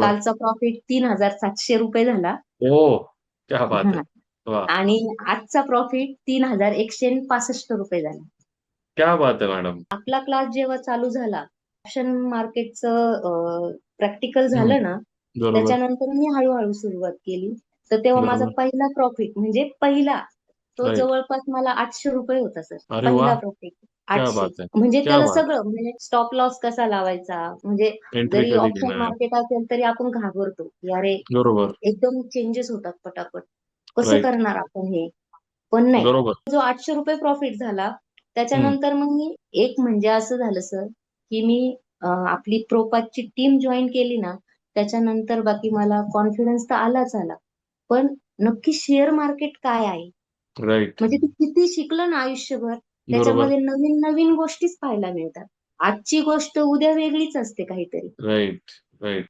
कालचा प्रॉफिट तीन हजार सातशे रुपये झाला. ओ क्या बात हा. आहे. वा. आणि आजचा प्रॉफिट तीन हजार एकशे पासष्ट रुपये झाला. क्या बात आहे मॅडम. आपला क्लास जेव्हा चालू झाला ऑप्शन मार्केटचं प्रॅक्टिकल झालं ना बरोबर. त्याच्यानंतर मी हळूहळू सुरुवात केली. तर तेव्हा माझा बरोबर. पहिला प्रॉफिट म्हणजे पहिला तो Right. जवळपास मला आठशे रुपये होता सर. अरे पहिला. प्रॉफिट आठशे. बात आहे म्हणजे क्या त्याला बात. सगळं म्हणजे स्टॉप लॉस कसा लावायचा? म्हणजे एंट्री जरी कधी ऑप्शन घेणार? मार्केट असेल तरी आपण घाबरतो. की अरे बरोबर. एकदम चेंजेस होतात पटापट. कसं. करणार आपण हे? पण नाही. बरोबर. जो आठशे रुपये प्रॉफिट झाला त्याच्यानंतर मग मी एक म्हणजे असं झालं सर की मी अं, आपली प्रोपाची टीम जॉईन केली ना त्याच्यानंतर बाकी मला कॉन्फिडन्स तर आलाच आला. पण नक्की शेअर मार्केट काय आहे? राईट म्हणजे तू किती शिकलं ना आयुष्यभर त्याच्यामध्ये नवीन नवीन गोष्टीच पाहायला मिळतात. आजची गोष्ट उद्या वेगळीच असते काहीतरी. Right right